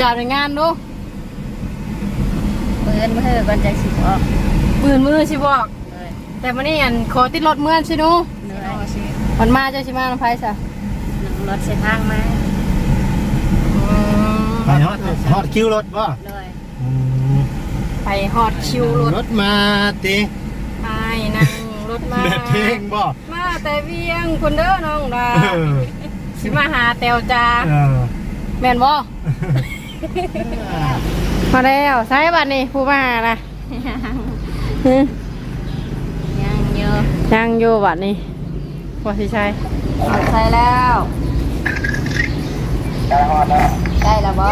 การในงานดูปืนมือก่อนจะสิบออกปืนมือสิบอก เลยแต่วันนี้อันขอติดรถเมื่อนสิหนูเหนื่อยมันมาเจ้าชิมาน้ำไผ่ซะนั่งรถเส้นทางมาไปฮอดฮอดคิวรถบ่เลยอืมไปฮอดคิวรถรถมาติไปนั่งรถมาเด็ดเพลงบ่มาแต่เวียงคนเด้อน้องดาเออสิมาหาแตวจาเออ แม่นบ่ มาแล้วใช้บัตรนี่ผู้มาหานะหึยังเยอะยังอยู่บัตรนี่พอสิใช่ใส่แล้วได้แล้วบ่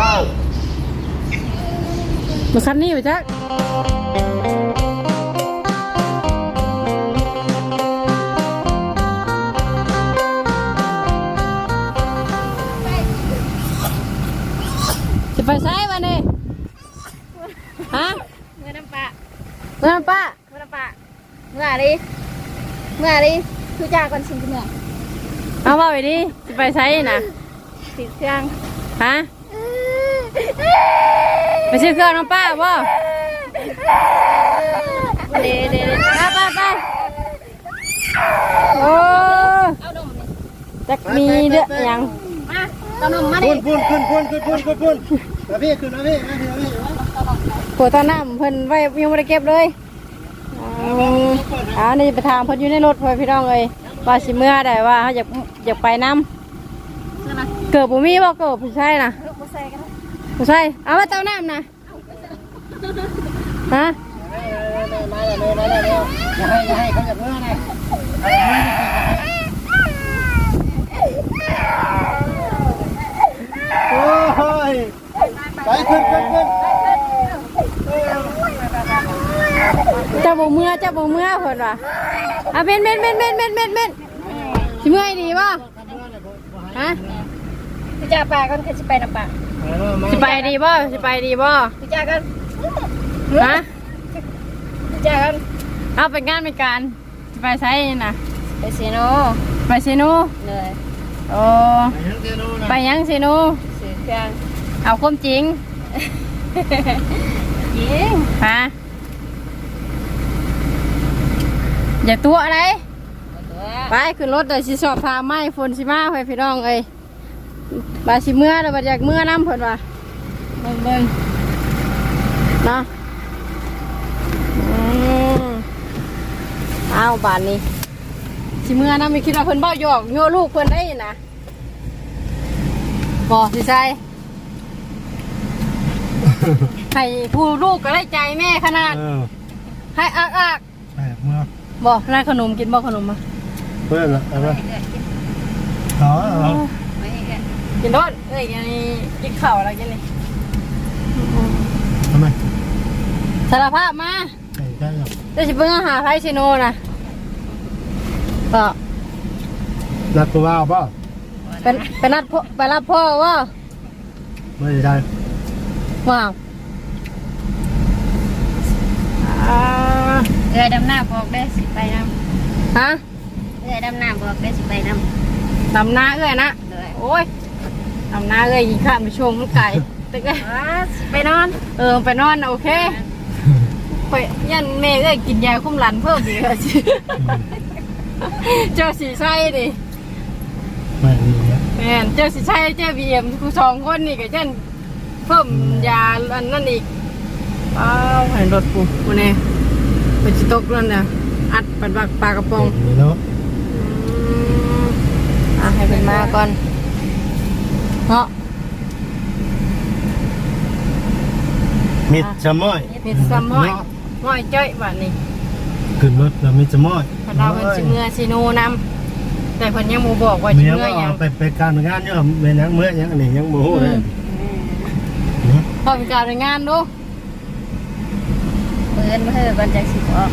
มาคันนี้ไปจัก ดิทุกอย่างก่อนชิมกันเมื่อเอาเบาไปดิจะไปใช้นะติดเครื่องฮะไปซื้อเครื่องน้องป้าบ่เดเดไปไปไปโอ้เอานมนี่จักมีเด้อหยังมาเอานมมาดิพุ่นพุ่นพุ่นพุ่นพุ่นพุ่นพุ่นพุ่นมาพี่ขึ้นมาพี่มาพี่มาพี่ปวดตาน้ำเพิ่นไว้ยังไม่ได้เก็บเลยเอาอ่านี่ไปถามเพิ่นอยู่ในรถเพิ่นพี่น้องเอ้ยว่าสิเมื่อได้ว่าเขาอยากอยากไปน้เสื้อนะำเกิดบ่มีบ่เกิดผู้ชายน่ะลูกมาใส่กันนะผู้ชายเอามาเต้าน้ำนะฮะมาเลยมาเลยเร็วอย่าให้อย่าให้เขาอย่าเมื่อนะโอ้ยไปขึ้นขึ้นขึ้น เจ้าบ่เมื่อเจ้าบ่เมื่อเพิ่นว่าอะเม่นเม่นเม่นเม่นเม่นเม่นเม่นสิเมื่อยดีบ่ฮะพี่จ่าปลากันคือสิไปน้ำปลาสิไปดีบ่สิไปดีบ่พี่จ่ากันฮะพี่จ่ากันเอาเป็นงานเป็นการสิไปใช้น่ะไปซีโนไปซิโนูเลยโอ้ไปยังซิโนูซื้อเครื่องเอาความจริงยิงฮะ อย่าตัวอะไรตัวไปขึ้นรถเดี๋ยวสิสอบถามไม้ฝนสิมาไปพี่น้องเอ้ยบาสิเมื่อแล้วบาอยากเมื่อน้ำเพิ่นว่าเบิ่งเบิ่งเนาะอืมเอาบานนี้สิเมื่อน้ำไม่คิดว่าเพิ่นเบ้าหยอกโยลูกเพิ่นได้นะบอกสิใช่ให้ผู้ลูกก็ได้ใจแม่ขนาดเออให้อักอักแปดเมื่อ บอกร้านขนมกินบ่ขนมมาเพื่อนละอะไรอ๋อเหรอไม่ให้กันกินรถเอ้ยอันนี้กินข้าวอะไรกินนี่ทำไมสารภาพมาใช่ใช่หรอเดี๋ยวจะเพิ่งหาไทยชิโนนะก็รักตัวว่าวป่ะเป็นเป็นนัดพ่อไปรับพ่อว่าไม่ได้ว้าวอ่า เรือดำน้ำบอกได้สิไปน้ฮะำเรือดำน้ำบอกได้สิไปน้ดำนาเอ้ยนะำเลยโอ้ยดำนาเอ้ยยิงข้ามไปชมมันไก่ตึกเลยว้าสิไปนอนเออไปนอนน่ะโอเคไปยันแม่เอ้ยกินยาคุ้มหลันเพิ่มอีกแล้วสิเจ้าสีไส้ดิไม่ดีเนี่ยแม่นเจ้าสิใช่เจ้าบีเอ็มกูสองคนนี่กับเช่นเพิ่มยาอันนั่นอีกอ้าวเห็นรถกูวันนี้ เป็นจิตกนั่นน่ะอัดปัดบักปลากระป๋องนี่เนาะอืมอะให้เป็นมาก่อนเนาะมิดชะม้อยมีซัมม้อยม้อยจ้อยบัดนี้ขึ้นรถแล้วมิดชะม้อยพอเราเป็นชิเมื่อชิโนนำแต่เพิ่นยังมูบอกว่าชิเมียเมื่อหยังว่าไปไปการงานเนี่ยเป็นยังเมื่อยังอันนี้ยังโมโหเลย พอเป็นการงานดู ปืนมือก่อนจะสิบออก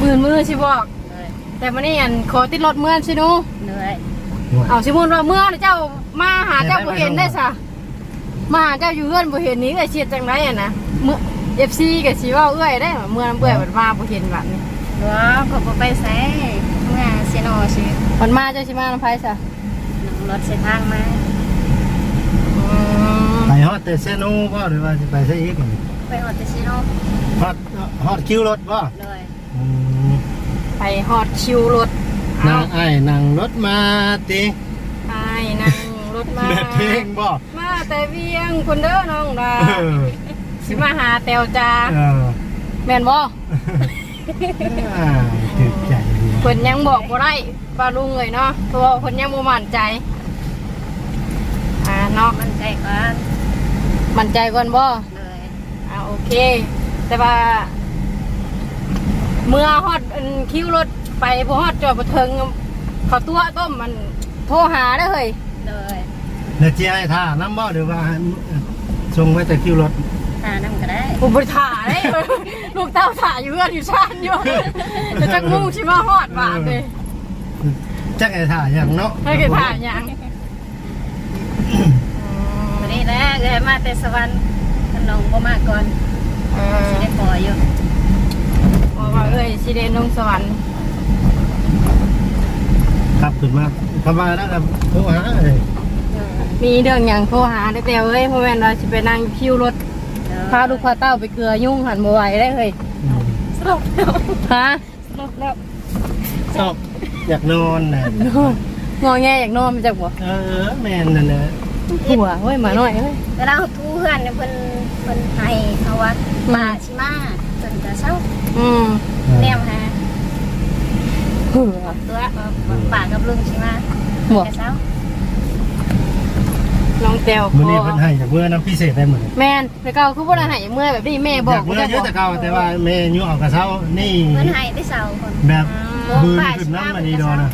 ปืนมือชิบอกเลยแต่วันนี้อันขอติดรถเมื่อชิโนเหนื่อยเอาสมมุติว่าเมื่อเจ้ามาหาเจ้าบ่เห็นได้ซะมาหาเจ้าอยู่เฮือนบ่เห็นนี่เอ้ยเชียดจังไดอะนะเมื่อ FC ก็สิเว้าเอ้ยได้ว่าเมื่อน้ำเบื่อยมันมาบ่เห็นบัดนี้ว้าก็บ่ไปใส่เมื่อซีโนสิมันมาเจ้าสิมาน้ำไผซะนั่งรถเส้นทางมาอืมไปฮอดอดแต่เซโน่บ่หรือว่าสิไปซะอีกนี่ไปฮอดเตชิโน ฮอดฮอดคิวรถบ่เลยอืมไปฮอดคิวรถนาเอางไอ้ายนั่งรถมาติไปนั่งรถมาเลิศเพลงบ่มาแต่เวียงคนเด้อน้องดาเออสิมาหาแตวจาเออแม่นบ่อ่าถึกใจดีเพิ่นยังบอกบ่ได้ปลาลุงเลยเนาะเพราะว่าเพิ่นยังบ่มั่นใจ อ่าเนาะมันใจก่อนมั่นใจก่อนบ่เลย อ่าโอเค แต่ว่า เมื่อฮอดอันคิวรถไปบ่ฮอดจอดบ่ถึงเขาตัวต้มมันโทรหาได้อเฮ้ยเลยแล้วเจียให้ท่าน้ำบ่หรือว่าส่งไว้แต่คิวรถ หาน้ำก็ได้ผมบ่ถ่าได้ ลูกเต้าถ่าอยู่เพื่อนอยู่ชานอยู่แต่จักมุ่งสิมาฮอดบาดเลยจักไอ้ท่าอย่างเนาะให้แกถ่าหยังวันนี้นะเลยมาแต่สวรรค์ขนมบ่มาก่อนเออสิได้ปล่อยอยู่บอกว่าเอ้ยสิเดนลงสวรรค์ครับขึ้นมาเข้ามาแล้วครับโทรหาเอ้ยมีเรื่องหยังโทรหาได้แต่เอ้ยเพราะแม่นว่าสิไปนั่งคิวรถพาลูกพาเต้าไปเกลือยุ่งหันบ่ไหวได้เฮ้ยอืมสรุปแล้วฮะสรุปแล้วชอบอยากนอนน่ะงอแงอยากนอนมาจากบ่เออแม่นนั่นแหละ หัวเฮ้ยหมาหน่อยเฮ้ยเวลาเขาทูเพื่อนเนี่ยเพิ่นเพิ่นให้เขาว่ามาชิมาจนจะเช้าอืมแนวหาหัวตัวเอ่อป่ากับลุงชิมาหัวแต่เช้าน้องแต้วมื้อนี้เพิ่นให้จากเมื่อน้ำพิเศษได้หมดแม่นแต่เก่าคือบ่ได้ให้เมื่อยแบบนี้แม่บออกยากเมื่อเยอะแต่เก่าแต่ว่าแม่ยุ่เอากระเช้านี่เพิ่นให้ได้เช้าคนแบบบืนขึ้นน้ำมันนี่ดอนะ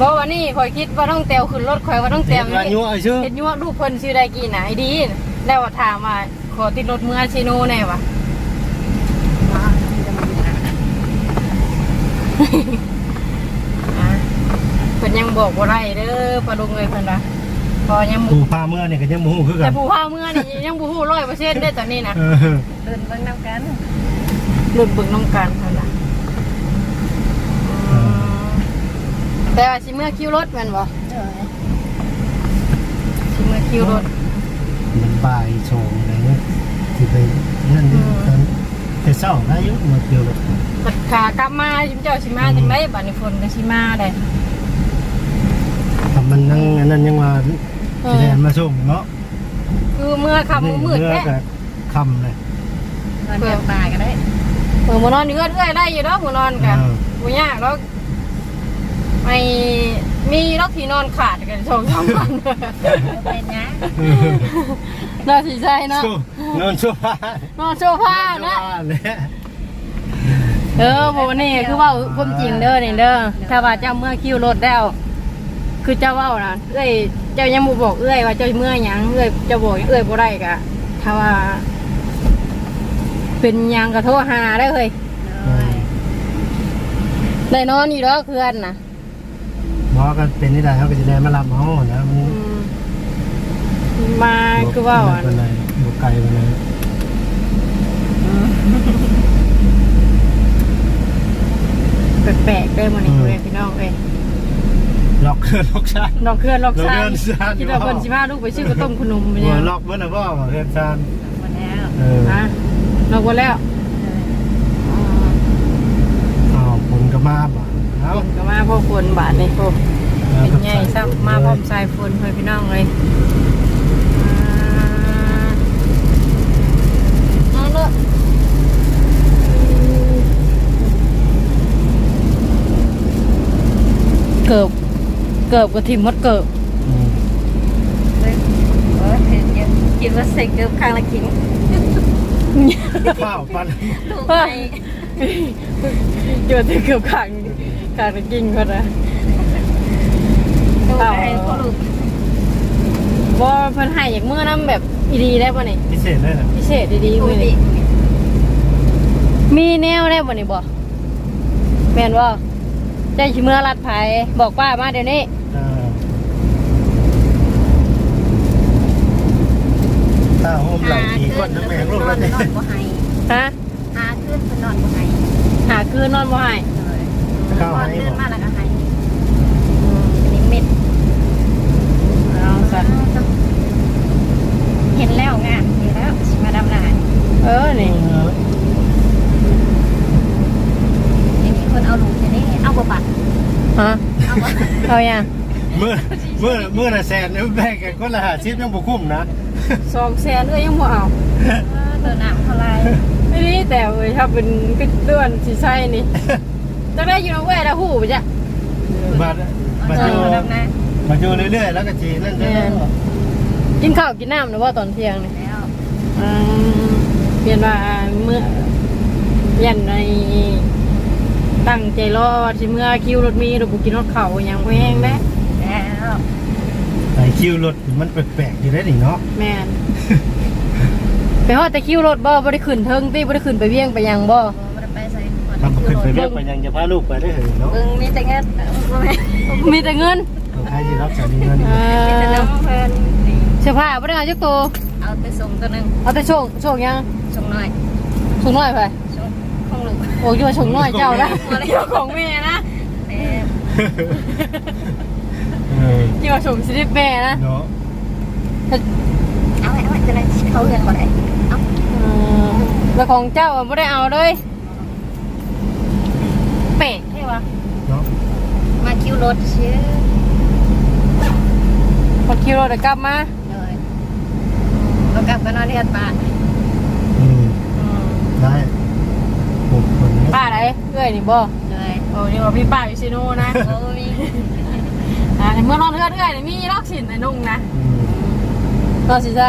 บอกว่านี่ข่อยคิดว่าต้องแต้วขึ้นรถข่อยว่าต้องเต็แต้วมว่ายุ่เอาชื่อ เฮ็ดยั่วลูกเพิ่นชื่อได้กี่น่ะไอ้ดีน่ะแล้วว่าถามว่าขอติดรถเมื่อชิโนแน่วะอะเพิ่นยังบอกบ่ได้เด้อปลาลุงเอ้ยเพิ่นว่าพอยังบ่ผู้พาเมื่อนี่ก็ยังมูคือกัแต่น ผู้พาเมื่อนี่ยังบ่ฮู้100%ได้อตอนนี้นะเออเดินเบิ่งน้ำกันรุ่นเบิ่งน้องกันเพิ่นน่ แต่ว่าสิเมื่อคิวรถแม่นบ่เออสิเมื่อคิวรถ มันบ่ายโชงอะไรเงี้ยที่ไปนั่นนี่ตอนแต่เศร้าได้อยุ่มาเกี่ยวกับบัดขากลับมาชิมเจ้าสิมาจังไดบัดนี้ฝนก็สิมาได้ ทำมันนั่งอันนั้นยังว่าสิแดนมาส่งเนาะคือเมื่อค่ำบ่มืดเมื่อแท้ก็คำเลยนอนเดินป่าก็ได้ เออมานอนอยู่เอื้อนเอื้อยได้อยู่ดอกมานอนกันเออ บ่ยากดอก ไม่มีดอกที่นอนขาดกันสองสามวันเป็นหยังน่าสิใจเนาะโชว์นอนชั่วผ้านอนโซฟานะเลยเออบ่นี่คือเว่าความจริงเด้อนี่เด้อถ้าว่าเจ้าเมื่อคิวรถแล้ว คือเจ้าเว้านะเอ้ยเจ้ายังบ่บอกเอ้ยว่าเจ้าเมื่อหยังเอ้ยเจ้าบอกเอ้ยบ่ได้กะถ้าว่า เป็นหยังก็โทรหาได้เฮ้ยเลยได้นอนอยู่ดอกเพื่อนน่ะหม อก็เป็นนี่ได้เขาก็จะได้มารับเขานะมันอืมมาคือว่าอะเป็นไรบวกไก่เป็นไรแปลกๆได้มานี่เลยพี่น้องเอ้ยล็อกเครื่องล็อกชาดอกเคลื่อนดอกซานดอกเคลื่อนซาน คิดว่าคนสิพาลูกไปซื้อกระต้มขนมไปหัเนี่วยล็อกเมื่อนะพ่อเรียนซานหมดแล้วเออฮะดอกหมดแล้วอ้าวผลก็มาบ่เอ้าฝนก็มาพ่อฝนบาทนี่โอ้เป็นไงซ้ำ มาพร้อมสายฝนเพื่อนพี่น้องเลยอ่านอนเด้อเกิบเกิบกับทิมมดเกิบอืมเฮ้ยเออเห็นยังกินว่าใส่เกลือข้างละขิงข้าวปันลูกไปเจอแต่เกือบขังขังกินคน นะลูกไปพ่อลูกบอเพิ่นให้อย่างเมื่อน้ำแบบดีได้ป่ะนี่พิเศษเลยนะพิเศษดีๆลูมืกอดินี่มีแนวได้ป่ะนี่บ่แม่นบ่ใจชิเมื่อรัดไผบอกป้ามาเดี๋ยวนี้เออถ้าโฮมไหลกี่คนทั้งแมงลูกแล้วนเนี่ยอนบ่ให้ฮะหาขึ้นนอนบ่ให้หาคืนนอนบ่ให้เลยนอนเดินมาวให้นิมิต เอาซะเห็นแล้วงานเห็นแล้วสิมาดำนาเออนี่เออยังมีคนเอาลูกแค่นี้เอาบ่บัตรฮะเอาบ่เอายังเมื่อเมื่อเมื่อน่ะแสนเนี่ยแบ่งกันคนละ50ยังบ่คุ้มนะสองแสนเอ้ยยังบ่เอาเดินหนังเท่าไรไม่ได้แต่เอ้ยถ้าเป็นกระเตือนสิใช่นี่จะได้อยู่ในแว่ละหูไปจ้ะบัดบัดเจอยู่อดำนาบัดอยู่เรื่อยๆแล้วก็สินั่นเด้อ กินข้าวกินน้ำหรือว่าตอนเที่ยงนี่แล้วอืมเปลี่ยนว่าเมื่อเปลี่ยนในตั้งใจรอที่เมื่อคิวรถมีรถบุกินรถเขาอย่างแพงได้แล้วไอ้คิวรถมันแปลกๆอยู่ได้นี่เนาะแม่น ไปฮอดแต่คิวรถบ่บ่ได้ขึ้นเทิงติบ่ได้ขึ้นไปเวียงไปหยังบ่มันไปใส่ถ้าบ่ขึ้นไปเรียกไปยังจะพาลูกไปได้เหรอเนาะเบิ่งมีแต่เงินบ่แม่มีแต่เงินเอาใครสิรับสามีเงินเอมีแต่อ น้องเพิ่น เสื้อผ้าบ่ได้เอาจักตัวเอาไปส่งตัวนึงเอาแต่โชคโชคยังส่งหน่อยโชคน้อยไปส่งของลูกโอ้ยว่าโชคน้อยเจ้าละเจ้าของแม่นะแม่เออที่ว่าโชคสิได้แม่นะเนาะเอาไว้เอาไว้จะได้เขาเรียนบ่ได้เอาเออแล้วของเจ้าอะบ่ได้เอาเลยเป๊ะใช่ปะเนาะมาคิวรถชื่อพอคิวรถเดี๋ยวกลับมา เลยเรากลับกันนอนที่อัดป่าอืมได้หกคนเนี่ยป้าไหนเอ้ยนี่บ่เลยโอ้นี่ว่าพี่ป้าอยู่ซิโน่นะโอ้มีอ่าในเมื่อนอนเอื้อนเอื้อยนี่มีลอกสินในนุ่งนะอืมนอนสิใจ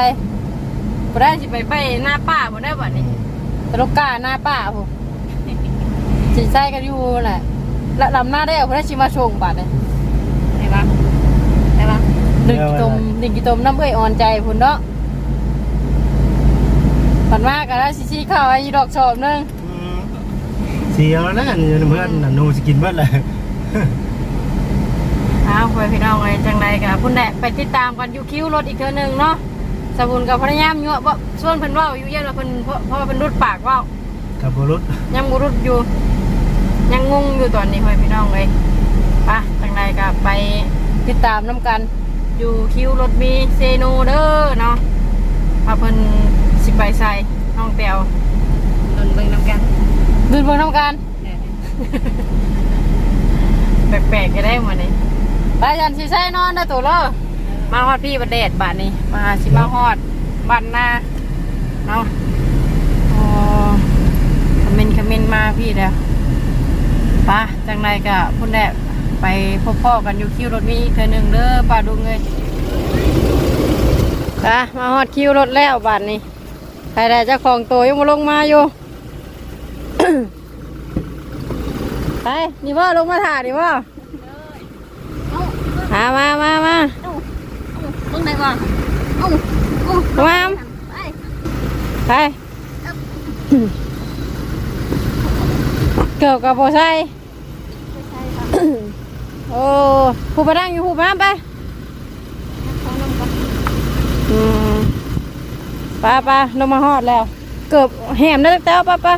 บ่ได้สิไปไปหน้าป้าบ่ได้บ่นี่ตลกกาหน้าป้าผมสิใจกันอยู่แหละละลำหน้าได้เอาบ่ได้ชิมาชงบาดนี่ได้ปะได้ปะดึงกิตมดึงกิตมน้ำเอ้ยอ่อนใจพุ่นเนาะ ฝันมากก็ได้สิชี้ข้าวให้อีดอกชอบนึงเสียวแล้วนี่เพื่อนน่ะหนูสิกินเบิดเลยอ้าวไปพี่น้องเลยจังไรกับพุ่นแดะไปติดตามกันอยู่คิวรถอีกเทื่อหนึงเนาะสบุนกับพยายามยั่วบ่ส่วนเพิ่นว้าอยู่เย็นว่าเพิ่นเพราะเพราะว่าเพิ่นรุดปากว้ากับบุรุษยังบ่รุดอยู่ ยังงงอยู่ตอนนี้พ่อพี่น้องเลยไปะจังไรกับไปติดตามน้ำกันอยู่คิวรถมีเซโนเด้อเนาะพาเพิ่น ไปใส่น้องแตวโดนเบิ่งน้ำกันดืนเบิ่งน้ำกัน เออแปลกๆก็ได้หมดนี่ไปยันสิใส่นอนได้อตัวเลอมาฮอดพี่บัดเดดบาดนี้มาสิมาฮอดบ้านหน้าเนาะอ๋อคอมเมนต์คอมเมนต์มาพี่เด้อไปะจังไรก็พุ่นแดดไปพบพ่อกันอยู่คิวรถมีอีกเทื่อหนึงเด้อป้าดุงเลยไปมาฮอดคิวรถแล้วบาดนี้ ใครได้เจ้าของตัวยังมาลงมาอยู่ ไปนี่ว่าลงมาถ่ายนี่ว่าเอามามามามาเอาเบิ่งได้ก่อนเอาเอามาไปไปเกือบกับโบไซโอ้ผู้ประดังอยู่ผู้มาไปอืมไป้าป้าลงมาฮอดแล้ว เกือบแหมได้ตั้งแต่ป้าป้า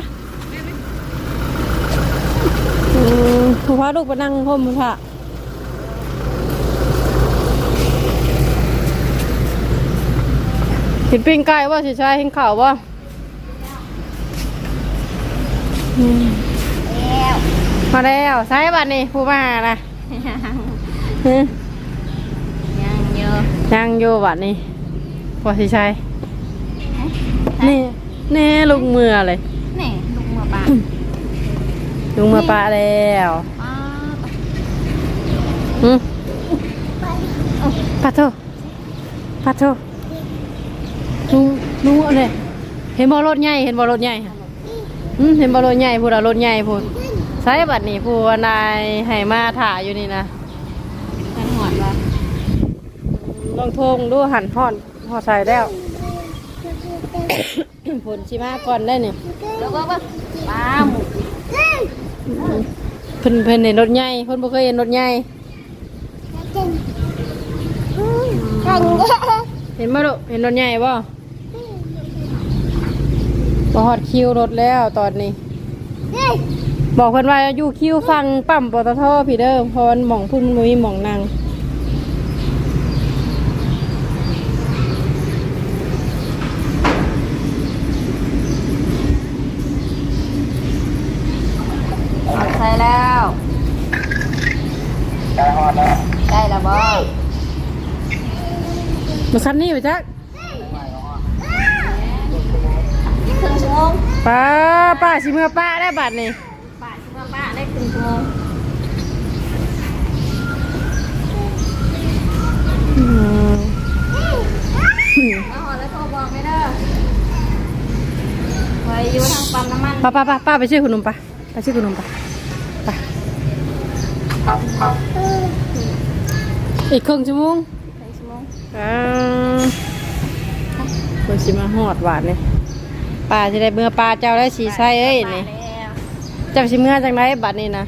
อืมผู้พาลูกไปนั่งห่มผู้พากินปิ้งไก่ว่าสิใช่เห็นข่าวว่าแล้วมาแล้วใช้บัตรนี่ผู้มานะฮึยังเยอะยังอยู่บัตรนี่ว่าสิใช่นี่แน่ลุงมือเลยนี่ลูกมือปลาลุงมือปลาแล้วป้าหึปลาโทปลาโทลุงลุงอะไรเห็นบอรถใหญ่เห็นบอรถใหญ่หึเห็นบอรถใหญ่พูดเอารถใหญ่พูดใช้บัตรนี่ผู้ว่านายให้มาถ่ายอยู่นี่นะมันหอนวะลองโทงดูหันห่อนหอดใส่แล้ว ผลชิมาก่อนได้เนี่ยแล้วก็ว่าปลาหมูเพิ่นเพิ่นเห็นรถใหญ่เพิ่นบ่เคยเห็นรถใหญ่เห็นบ่ลูกเห็นรถใหญ่บ่บ่ฮอดคิวรถแล้วตอนนี้บอกเพิ่นว่าอยู่คิวฟังปั๊มปตทพี่เด้อเพราะมันหม่องพุ่นมันบ่มีหม่องนั่ง มาคันนี้ไปจักอีกครึ่งชั่วโมงป้าป้าสิเมื่อป้าได้บัตรนี่ป้าคิดว่าป้าได้ครึ่งชั่วโมงอืมมาหอแล้วโทรบอกไม่เด้อไว้อยู่ทางปั๊มน้ำมันป้าป้าป้าป้าไปชื่อคุณนุ่มป้าไปชื่อคุณนุ่มป้าไปอีกครึ่งชั่วโมง ครึ่งชั่วโมงอ่าคนสิมาหอดหวานนี่ป้าจะได้เมื่อป้าเจ้าได้สีใส่เอ้ยนี่มาแล้วเจ้าสิเมื่อจังไรบัดนี้นะ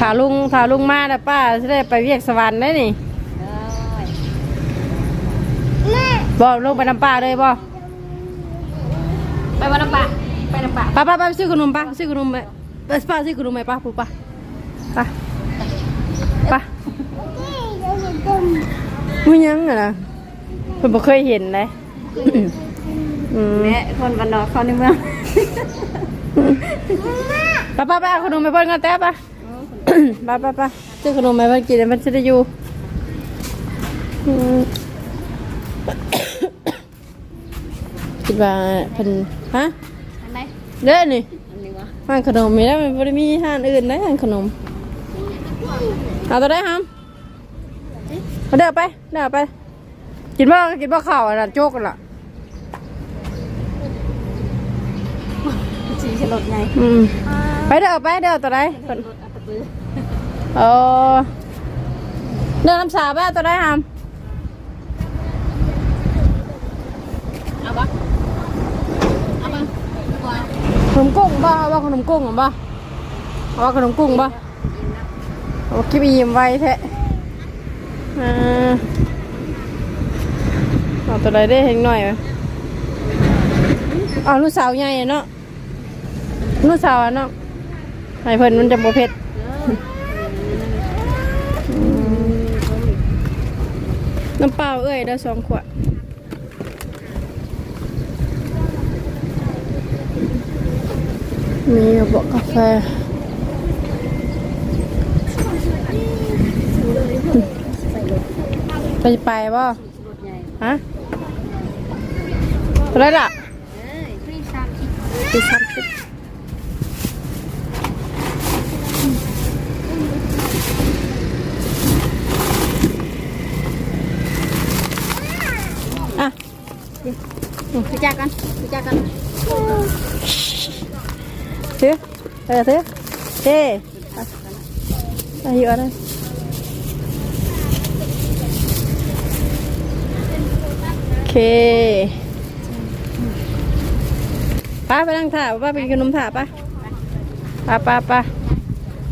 ถาลุงถาลุงมาแล้วป้าจะได้ไปเวียกสวรรค์ได้นี่เอ้ยบ่ลงไปน้ำป้าเลยบ่ไปวันน้ำปะไปน้ำปะป้าป้าป้าไปซื้อขนมป้าซื้อขนมไปไปป้าซื้อขนมไหมป้าปุ๊ป้าป้าป้า มึงยังอะนะเพิ่นบ่เคยเห็นเลยอืมแม่คนวันนอกเขาในเมืองป้าป้าป้าเอาขนมไปเพิ่นกันแต่ป้าป้าป้าป้าซื้อขนมไปเพิ่นกินแล้วมันจะได้อยู่อืมคิดว่าเพิ่นฮะอันไหนเด้อนี่อันนี้วะห้างขนมมีแล้วมันบ่ได้มีห้างอื่นได้ห้างขนมเอาตัวได้ฮัมเอาเด้อไป เด้อไป กินบ่กินบ่ข้าวอันนั้นโจกกันล่ะชีสลดไงอืมไปเด้อไปเด้อตัวใดเพิ่นรถอัตปือเออเด้อน้ำสาไปเอาตัวใดฮัมเอาปะเอาปะกว่าขนมกุ้งบ่เอาว่าขนมกุ้งเหรอบ่เอาว่าขนมกุ้งบ่เอาคิดอีมไว้แท้อ่า เอาตัวใดได้เห็นหน่อยไหมเอาลูกสาวใหญ่เนาะลูกสาวเนาะให้เพิ่นมันจะบ่เผ็ดน้ำเปล่าเอ้ยได้สองขวดมีบอกกาแฟไปไปบ่ฮะ ไรล่ะเอ้ยฟรีชามคิดปีสามสิบอะไปจักกันไปจักกันถือเออถือเท่อายุอะไรโอเค ป้าไปนั่งถ่าป้าไปกินขนมถ่าป้าป้าป้าป้า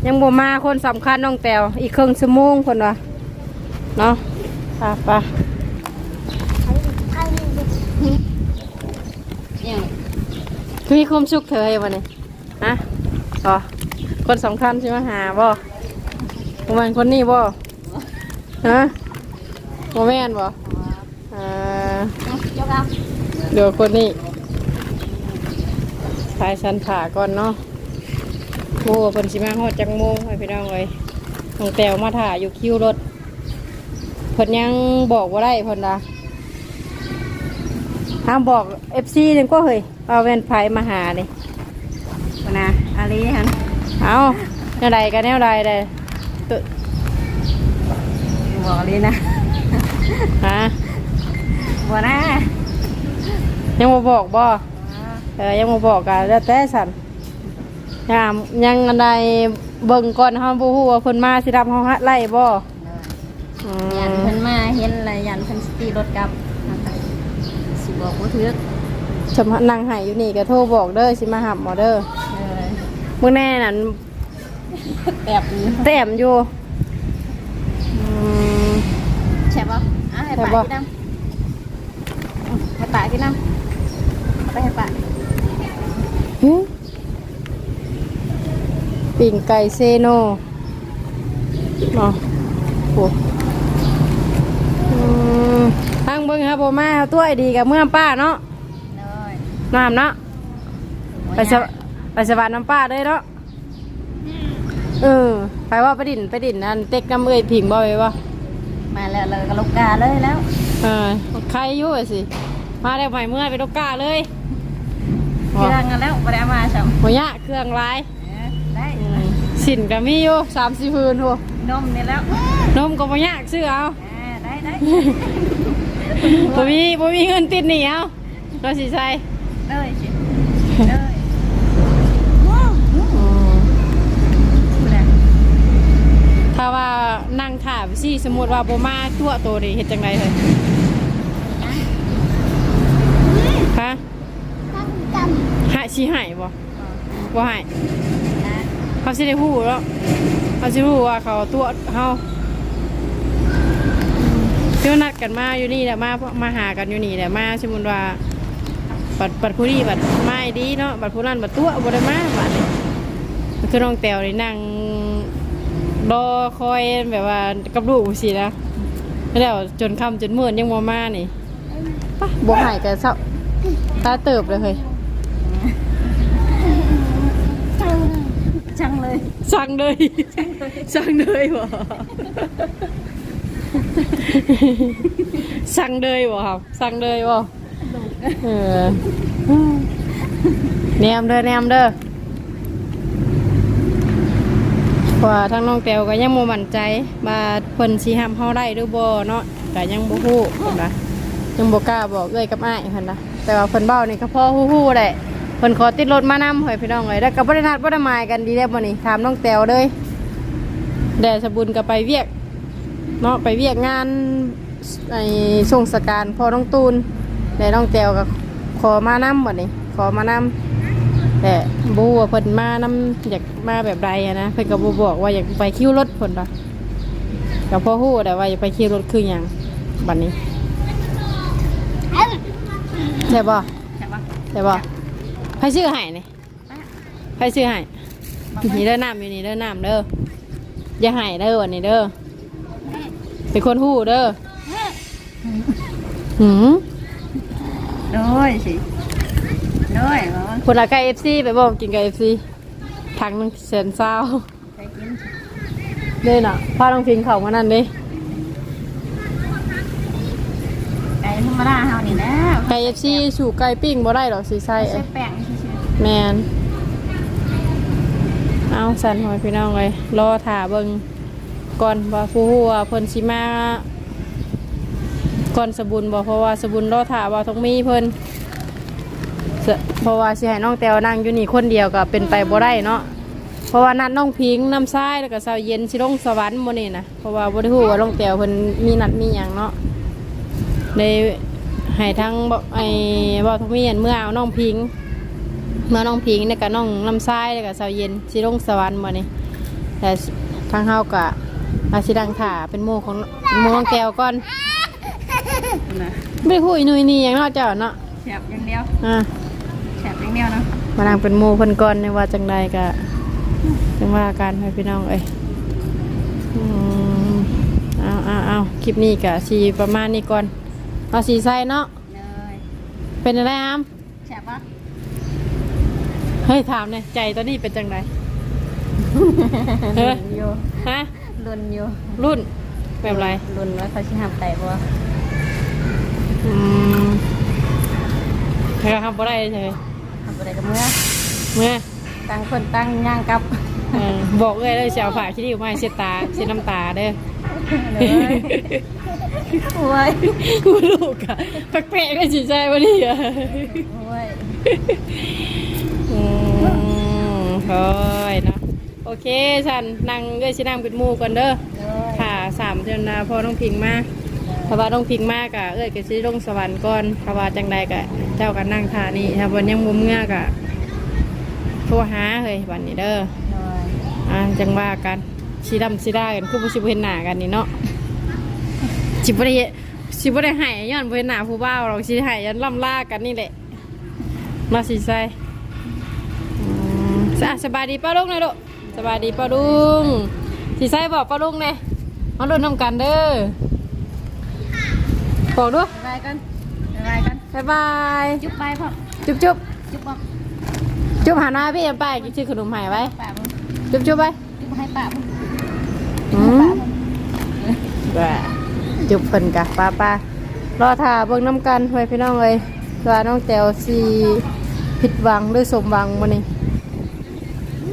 ยังบ่มาคนสำคัญน้องแตวอีกครึ่งชั่วโมงคนวะเนาะป้าป้าอย่างมีความสุขเธอวันนี้ฮะอ๋อคนสำคัญใช่ไหมหาบ่ประมาณคนนี้บ่ฮะโมแม่นบ่อ่านี้ยกเอาเดี๋ยวคนนี้ สายสันผ่าก่อนเนาะโม่เพิ่นสิมาฮอดจังโมงให้พี่น้องเอ้ยน้องแตวมาถ่าอยู่คิวรถเพิ่นยังบอกว่าได้เพิ่นนะห้ามบอก FC นึงก็เฮ้ยเอาแว่นไผมาหานี่คนนะอาลีฮันเอาแนวใดกันแนวใดเลยตัวบอกอาลีนะฮะบอกนะยังมาบอกบ่ เออยังมาบอกกันแล้วแต่สันยามยังอันใดเบิ่งก่อนเฮาบ่ฮู้ว่าเพิ่นมาสิรับเฮาไล่บ่อืยันมเพิ่นมาเห็นอะไรยันเพิ่นสตีรถกลับสิบอกว่าทึกสมนั่งให้อยู่นี่ก็โทรบอกเด้อสิมาหับหมอเด้อเออมื้อแน่นั่นแบบนี้แต้มอยู่อืม ใช่ป่ะอะให้ใช่ป่าปะพี่น้ำให้ป่าพี่น้ำไปให้ป่าหึ ปิ่งไก่เซโนเนาะโอ้อืมทางเบิ่งครับบ่มาเอาตัวไอ้ดีกับเมื่อป้าเนาะเลยน้ำเนาะไปสวไปสวรรค์น้ำป้าเลยเนาะเออไปว่าไปดินไปดินนั่นเต็กน้ำเอ้ยผิงบ่ไปว่าไมาแล้วเลยก็ลูกกาเลยแล้ว เออใครอยู่อะสิ มาได้ใหม่เมื่อไปลูกกาเลยเครื่อง กันแล้วบ่ได้เอามาซ้ํหัวยะเครื่องร้ายได้สินก็มีอยู่สามสี่พื้นหัวนมนี่แล้วนมก็บ่ยากซื้อเอาอ่าได้ได้บ่มีบ่มีเงินติดหนี้เอาเราสิใส่เลยสิเลยถ้าว่านั่งถ่ายสิสมมติว่าบ่มาตัวโตนี่เฮ็ดจังไดเฮ้ยฮะหายสิหายบ่บ่หายเขาสิได้ฮู้แล้วเขาสิรู้ว่าเขาตัวเฮาเที่ยวนัดกันมาอยู่นี่แหละมามาหากันอยู่นี่แหละมาสมมุติว่าบัดบัดผู้นี้บัดไม่ดีเนาะบัดผู้นั้นบัดตัวบ่ได้มาบัดนี้คือน้องแต้วนี่นั่งรอคอยแบบว่ากับลูกสินะแล้วจนค่ำจนมืดยังบ่มานี่ปะบ่หายกันเศร้าตาเติบเลยเฮ้ย จังเลยสั่งเลยสั่งเลยบ่สั่งเลยบ่ครับสั่งเลยบ่เออแนมเด้อแนมเด้อเพราะว่าทางน้องแต้วก็ยังบ่มั่นใจว่าเพิ่นสิห้ามเฮาได้หรือบ่เนาะก็ยังบ่ฮู้เพิ่นว่ายังบ่กล้าบอกเอ้ยกับอ้ายเพิ่นนะแต่ว่าเพิ่นเบ้านี่ก็พอฮู้ๆแหละเพิ่นขอติดรถมานำให้พี่น้องเอ้ยแล้วก็บ่ได้นัดบ่ได้หมายกันดีแล้วบ่นี่ถามน้องแตวเลยแด่สะบุญก็ไปเวียกเนาะไปเวียกงานไอ้ส่งสการพอน้องตูนแต่น้องแตวก็ขอมานำบ่นี่ขอมานำแต่บูว่าเพิ่นมานํอยากมาแบบใดอะนะเพิ่นก็บ่บอกว่าอยากไปคิวรถเพิ่นว่าก็พอฮู้แต่ว่าอยากไปคิวรถคือหยังบัดนี้ได้บ่ใช่ปะได้บ่ ใครชื่อให้นี่ใครชื่อให้นี่เด้อน้ำอยู่นี่เด้อน้ำเด้ออย่าให้เด้อวันนี้เด้อเป็นคนฮู้เด้อหืมเลยสิเลยเหรอคนละไก่ FC ไปบ่กินไก่ FC ถังหนึงแสนเศร้าไปกินเด้น่ะพาน้องพิงเขามานั่นเด้ ไก่ ธรรมดาเฮานี่แล้วไก่เอฟซีสู่ไก่ปิ้งบ่ได้หรอกสิใส่ใส่แป้งซื่อแมนเอาสันหอยพี่น้องเลยรอถ่าเบิงก่อนว่าผู้ฮู้ว่าเพิ่นสิมาก่อนสบุญบ่เพราะว่าสบุญรอถ่าว่าต้องมีเพิ่นเสเพราะว่าสิให้น้องแตวนั่งอยู่นี่คนเดียวก็เป็นไปบ่ได้เนาะเพราะว่านัดน้องพิงน้ำซ้ายแล้วก็เสาเย็นสิลงสวรรค์บ่นี่นะเพราะว่าบ่ได้ฮู้ว่าน้องแตวเพิ่นมีนัดมีหยังเนาะ ได้ให้ทั้งบ่ไอ้บ่าวทมีอันเมื่อเอาน้องพิง เมื่อน้องพิงเนี่ยกับน้องลำไส้แล้วกับสาวเย็นสิลงสวรรค์มานี่แต่ทางเฮากะอาสิดังถ่าเป็นโมของโมน้องแก้วก่อนๆนะไม่ได้คุยหนุ่ยนี่อย่างเนอกเจ้าเนาะแฉบอย่างเดียวอะแฉบอย่างเดียวเนาะมานั่งเป็นโมเพิ่นก่อนในว่าจังใดกะจังว่าการให้พี่น้องเอ้ยอืมเอาเอาเอาคลิปนี้กะสีประมาณนี้ก่อน เอาสีใส่เนาะเลยเป็นอะไรอามแฉบปะเฮ้ยถามเนี่ยใจตอนนี้เป็นจังไดเฮ้ยอยู่ฮะลุนอยู่รุ่นแบบไรลุนว่าเขาชิหับไตบ่อืมแล้วทำบ่ได้ใช่ไหมทำอะไรกับเมื่อเมื่อตั้งคนตั้งย่างกับเออบอกเลยเลยเสียวผ่าคิดอยู่ไม่เสียตาเสียน้ำตาเด้อ เลย โอ้ยกูลูกอะแปลกๆก็สิใจวันนี้อะโอ้ยอืมโอ้ยเนาะโอเคฉันนั่งด้วยชินั่งเป็นหมู่ก่อนเด้อเลยค่ะสามเดือนนะพอน้องพิงมาถ้าว่าน้องพิงมากอะเอ้ยก็สิลงสวรรค์ก่อนถ้าว่าจังใดกะเจ้ากันนั่งท่านี่ถ้าวันยังมุมเงือกอะโทรหาเฮ้ยวันนี้เด้อเลยอ่าจังว่ากันสีดำสีได้กันคือบ่สิบ่เห็นหน้ากันนี่เนาะ สิบ่ได้สิบ่ได้ให้ย้อนบ่เห็นหน้าผู้บ่าวหรอกสิให้ย้อนล่ำลากันนี่แหละมาสิใส่อืมสะสบายดีป้าลุงหน่อยลูกสบายดีป้าลุงสิใส่บอกป้าลุงแน่มาลุ้นนำกันเด้อบอกด้วยไปกันไปกันบ๊ายบายจุ๊บไปพ่อจุ๊บจุ๊บจุ๊บบอกจุ๊บหาหน้าพี่ยังไปกินชื่อขนมใหม่ไว้ป่ามึงจุ๊บจุ๊บไปจุ๊บให้ป่ามึงอืมแบบ จุบเพิ่นกะป้าป้ารอท่าเบิ่งน้ำกันไว้พี่น้องเลยว่าน้องแตวสีผิดหวังหรือสมหวังมื้อนี้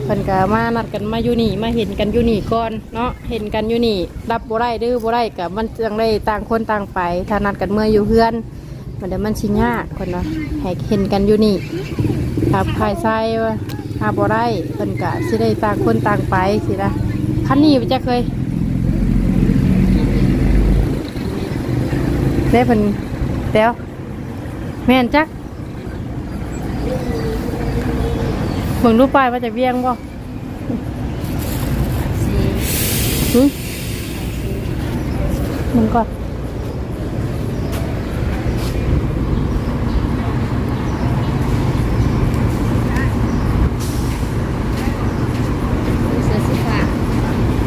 เพิ่นกะมานัดกันมาอยู่นี่มาเห็นกันอยู่นี่ก่อนเนาะเห็นกันอยู่นี่รับบ่ได้ดื้อบ่ได้กะมันจังได้ต่างคนต่างไปถ้านัดกันเมื่ออยู่เพื่อนมันเดี๋ยวมันชิยากคนเนาะให้เห็นกันอยู่นี่ครับภายไส้ว่าหาบ่ได้เพิ่นกะสิได้ต่างคนต่างไปสินะคันนี้จะเคย ได้เพิ่นแต้วแม่นจักเบิ่งรูปป้ายว่าจะเวียงบ่สีหึมึงก่อนเสื้อสีฟ้า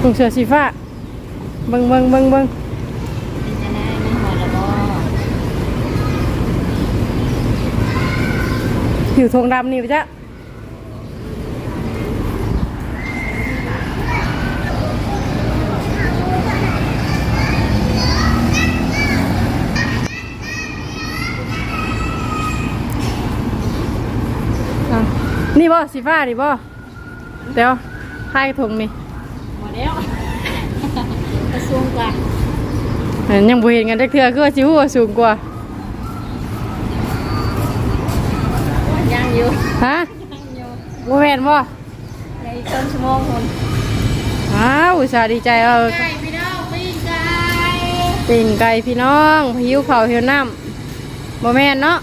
มึงเสือสีฟ้าเบิ่งเบิ่งเบิ่งเบิ่ง เป็นจะได้ไม่หัวละบ่ ผิวทองดำนี่ไปจ้ะอะนี่บ่สีฟ้านี่บ่เดี๋ยวให้ทงนี่หมดแล้วกระทรวงกว่าเห็นยังบ่เห็นกันจักเทื่อคือว่าสิฮู้ว่าสูงกว่า ฮะยังอยู่บ่แม่นบ่ในอีกต้นชั่วโมงคนอ้าวอุตส่าห์ดีใจเอาไก่พี่น้องปิ้งไก่ปิ่งไก่พี่น้องหิวข้าวหิวน้ำบ่แม่นเนาะ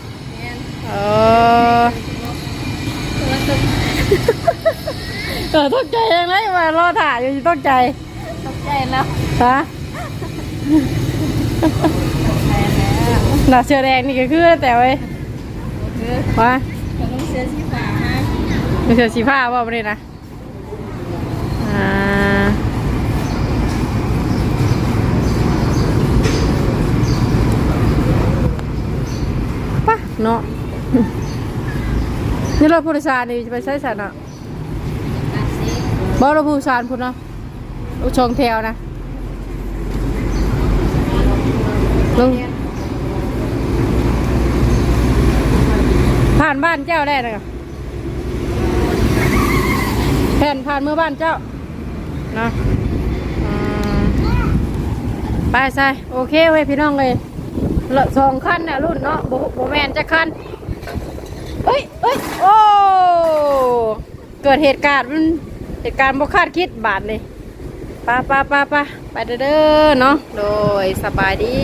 เออเออตกใจยังไงมารอถ่ายอยู่ตกใจตกใจแล้วฮะหน้าเสื้อแดงนี่ก็คือแต่เว้ยคือว่าผมต้องเสื้อสีฟ้ามีเสื้อสีผ้าบ่บ่นี่นะอ่าปะเนาะนี่รถผู้โดยสารนี่จะไปใช้สันอะตัดสีบ่รถผู้โดยสารพุ่นเนาะอุชงแถวนะลง ผ่านบ้านเจ้าได้นะแผ่นผ่านเมื่อบ้านเจ้าเนาะไปใส่โอเคเว้ยพี่น้องเลยละสองคันน่ะรุ่นเนาะโบโบแมนจะคันเฮ้ยเฮ้ยโอ้เกิดเหตุการณ์มันเหตุการณ์บ่คาดคิดบาทเลยป้าป้าป้าป้าไปเด้อเด้อเนาะโดยสบายดี